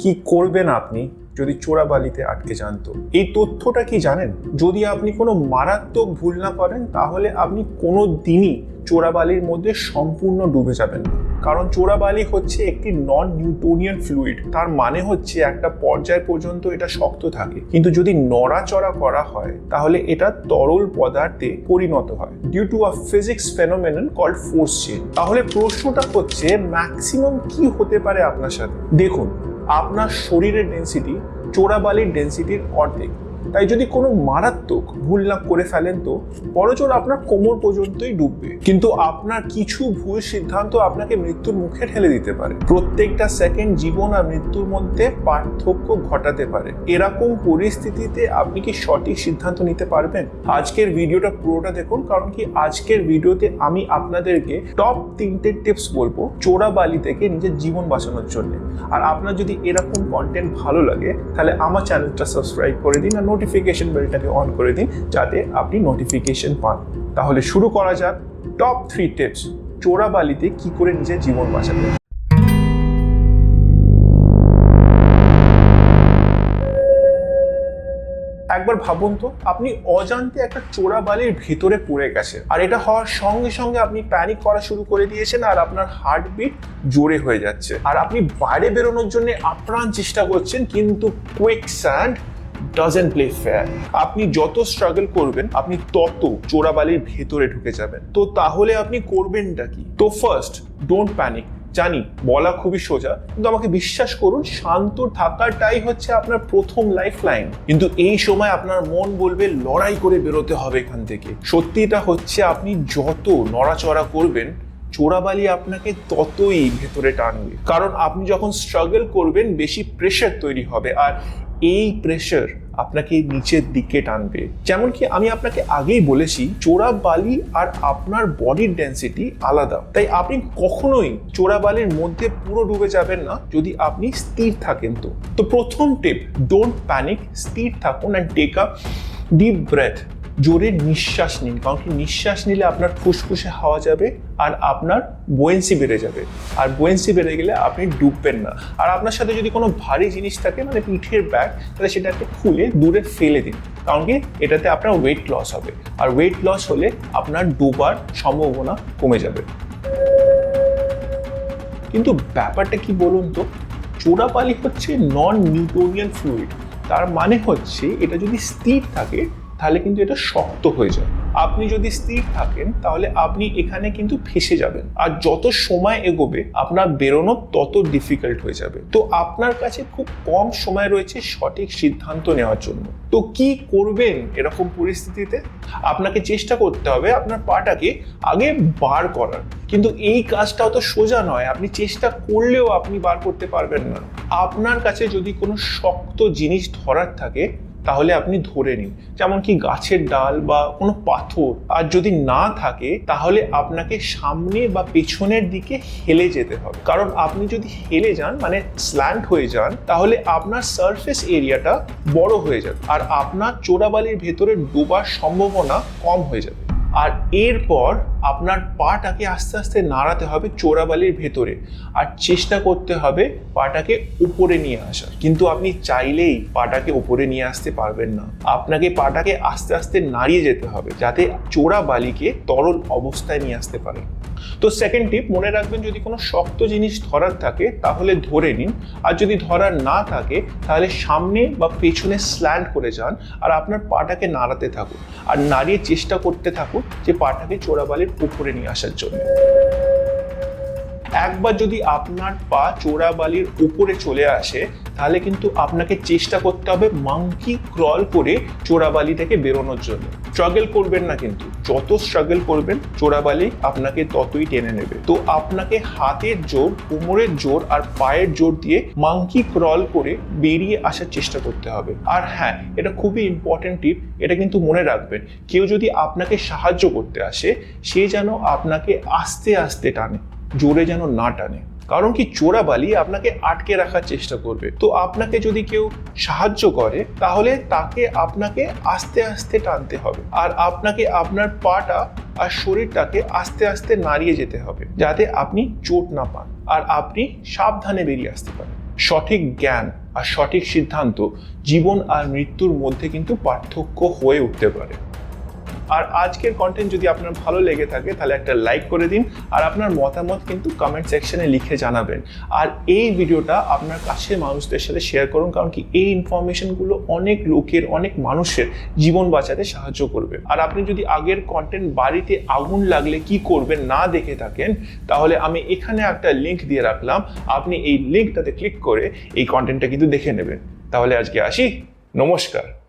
কি করবেন আপনি যদি চোরাবালিতে আটকে যান তো? এই তথ্যটা কি জানেন? যদি আপনি কোনো মারাত্মক ভুল না করেন, তাহলে আপনি কোনো দিনই চোরাবালির মধ্যে সম্পূর্ণ ডুবে যাবেন কারণ চোরাবালি হচ্ছে একটি নন নিউটোনিয়ান ফ্লুইড তার মানে হচ্ছে একটা পর্যায় পর্যন্ত এটা শক্ত থাকে। কিন্তু যদি নড়াচড়া করা হয়, তাহলে এটা তরল পদার্থে পরিণত হয়। Due to a physics phenomenon called force change তাহলে প্রশ্নটা হচ্ছে ম্যাক্সিমাম কি হতে পারে আপনার সাথে? দেখুন আপনার শরীরের ডেন্সিটি চোরাবালির ডেন্সিটির অর্ধেক। তাই যদি কোনো মারাত্মক ভুল না করে ফেলেন তো বড়জোর আপনার কোমর পর্যন্তই ডুববে। কিন্তু আপনার কিছু ভুল সিদ্ধান্ত আপনাকে মৃত্যুর মুখে ঠেলে দিতে পারে। প্রত্যেকটা সেকেন্ড জীবন আর মৃত্যুর মধ্যে পার্থক্য ঘটাতে পারে। এরকম পরিস্থিতিতে আপনি কি সঠিক সিদ্ধান্ত নিতে পারবেন? আজকের ভিডিওটা পুরোটা দেখুন, কারণ কি আজকের ভিডিওতে আমি আপনাদেরকে টপ তিনটে টিপস বলব চোরাবালি থেকে নিজের জীবন বাঁচানোর জন্য। আর আপনার যদি এরকম কন্টেন্ট ভালো লাগে, তাহলে আমার চ্যানেলটা সাবস্ক্রাইব করে দিন আর নোটিফিকেশন বেলটাকে অন করে দিন যাতে আপনি নোটিফিকেশন পান। তাহলে শুরু করা যাক টপ থ্রি টিপস চোরাবালিতে কি করে নিজের জীবন বাঁচাতে একবার ভাবুন তো, আপনি অজান্তে একটা চোরাবালির ভেতরে পড়ে গেছে আর এটা হওয়ার সঙ্গে সঙ্গে আপনি প্যানিক করা শুরু করে দিয়েছেন আর আপনার হার্টবিট জোরে হয়ে যাচ্ছে। আর আপনি বাইরে বেরোনোর জন্য আপ্রাণ চেষ্টা করছেন কিন্তু quick sand doesn't play fair আপনি যত স্ট্রাগল করবেন, আপনি তত চোরাবালির ভেতরে ঢুকে যাবেন। তো তাহলে আপনি করবেনটা কি? তো ফার্স্ট ডোন্ট প্যানিক জানি, বলা খুবই সোজা, কিন্তু আমাকে বিশ্বাস করুন, শান্ত থাকাটাই হচ্ছে আপনার প্রথম লাইফ লাইন কিন্তু এই সময় আপনার মন বলবে, লড়াই করে বেরোতে হবে এখান থেকে। সত্যিটা হচ্ছে, আপনি যত নড়াচড়া করবেন, চোরাবালি আপনাকে ততই ভেতরে টানবে। কারণ আপনি যখন স্ট্রাগল করবেন, বেশি প্রেশার তৈরি হবে। আর এই প্রেশার আপনাকে নিচের দিকে টানবে। যেমন কি আমি আপনাকে আগেই বলেছি চোরা বালি আর আপনার বডির ডেন্সিটি আলাদা। তাই আপনি কখনোই চোরা বালির মধ্যে পুরো ডুবে যাবেন না, যদি আপনি স্থির থাকেন তো। তো প্রথম টিপ ডোন্ট প্যানিক স্থির থাকুন and take up deep breath জোরে নিঃশ্বাস নিন, কারণ কি নিঃশ্বাস নিলে আপনার ফুসফুসে হাওয়া যাবে আর আপনার বোয়েন্সি বেড়ে যাবে। আর বোয়েন্সি বেড়ে গেলে আপনি ডুববেন না। আর আপনার সাথে যদি কোনো ভারী জিনিস থাকে মানে পিঠের ব্যাগ তাহলে সেটাকে খুলে দূরে ফেলে দিন, কারণ কি এটাতে আপনার ওয়েট লস হবে। আর ওয়েট লস হলে আপনার ডুবার সম্ভাবনা কমে যাবে। কিন্তু ব্যাপারটা কি বলুন তো? চোরাপালি হচ্ছে নন নিউটোনিয়ান ফ্লুইড তার মানে হচ্ছে এটা যদি স্থির থাকে তাহলে কিন্তু এটা শক্ত হয়ে যায়। আপনি যদি স্থির থাকেন, তাহলে আপনি এখানে কিন্তু ফেসে যাবেন। আর যত সময় এগোবে, আপনার বেরোনো তত ডিফিকাল্ট হয়ে যাবে। তো আপনার কাছে খুব কম সময় রয়েছে সঠিক সিদ্ধান্ত নেওয়ার জন্য। তো কি করবেন এরকম পরিস্থিতিতে? আপনাকে চেষ্টা করতে হবে আপনার পাটাকে আগে বার করার। কিন্তু এই কাজটা অত সোজা নয়। আপনি চেষ্টা করলেও আপনি বার করতে পারবেন না। আপনার কাছে যদি কোনো শক্ত জিনিস ধরার থাকে তাহলে আপনি ধরে নিন। যেমন কি গাছের ডাল বা কোনো পাথর আর যদি না থাকে, তাহলে আপনাকে সামনে বা পেছনের দিকে হেলে যেতে হবে। কারণ আপনি যদি হেলে যান মানে স্ল্যান্ট হয়ে যান, তাহলে আপনার সারফেস এরিয়াটা বড় হয়ে যাবে। আর আপনার চোরাবালির ভেতরে ডোবার সম্ভাবনা কম হয়ে যাবে। আর এরপর আপনার পাটাকে আস্তে আস্তে নাড়াতে হবে চোরাবালির ভেতরে। আর চেষ্টা করতে হবে পাটাকে উপরে নিয়ে আসার। কিন্তু আপনি চাইলেই পাটাকে উপরে নিয়ে আসতে পারবেন না। আপনাকে পাটাকে আস্তে আস্তে নাড়িয়ে যেতে হবে যাতে চোরাবালিকে তরল অবস্থায় নিয়ে আসতে পারে। তো সেকেন্ড টিপ মনে রাখবেন যদি কোনো শক্ত জিনিস ধরার থাকে তাহলে ধরে নিন। আর যদি ধরার না থাকে তাহলে সামনে বা পেছনে স্ল্যান্ড করে যান আর আপনার পাটাকে নাড়াতে থাকুন। আর নাড়িয়ে চেষ্টা করতে থাকুন যে পাটাকে চোরাবালির উপরে নিয়ে আসার জন্য। একবার যদি আপনার পা চোরাবালির উপরে চলে আসে, তাহলে কিন্তু আপনাকে চেষ্টা করতে হবে মাংকি ক্রল করে চোরাবালি থেকে বেরোনোর জন্য। স্ট্রাগল করবেন না কিন্তু। যত স্ট্রাগল করবেন, চোরাবালি আপনাকে ততই টেনে নেবে। তো আপনাকে হাতের জোর, কোমরের জোর আর পায়ের জোর দিয়ে মাংকি ক্রল করে বেরিয়ে আসার চেষ্টা করতে হবে। আর হ্যাঁ এটা খুবই ইম্পর্টেন্ট টিপ এটা কিন্তু মনে রাখবেন। কেউ যদি আপনাকে সাহায্য করতে আসে, সে যেন আপনাকে আস্তে আস্তে টানে, জোরে যেন না টানে। কারণ কি চোরাবালি আপনাকে আটকে রাখার চেষ্টা করবে। তো আপনাকে যদি কেউ সাহায্য করে, তাহলে তাকে আপনাকে আস্তে আস্তে টানতে হবে। আর আপনাকে আপনার পাটা আর শরীরটাকে আস্তে আস্তে নাড়িয়ে যেতে হবে, যাতে আপনি চোট না পান আর আপনি সাবধানে বেরিয়ে আসতে পারেন। সঠিক জ্ঞান আর সঠিক সিদ্ধান্ত জীবন আর মৃত্যুর মধ্যে কিন্তু পার্থক্য হয়ে উঠতে পারে। আর আজকের কন্টেন্ট যদি আপনার ভালো লেগে থাকে, তাহলে একটা লাইক করে দিন আর আপনার মতামত কিন্তু কমেন্ট সেকশনে লিখে জানাবেন। আর এই ভিডিওটা আপনার কাছের মানুষদের সাথে শেয়ার করুন, কারণ কি এই ইনফরমেশনগুলো অনেক লোকের, অনেক মানুষের জীবন বাঁচাতে সাহায্য করবে। আর আপনি যদি আগের কন্টেন্ট বাড়িতে আগুন লাগলে কি করবেন না দেখে থাকেন, তাহলে আমি এখানে একটা লিংক দিয়ে রাখলাম। আপনি এই লিঙ্কটাতে ক্লিক করে এই কন্টেন্টটা কিন্তু দেখে নেবেন। তাহলে আজকে আসি। নমস্কার।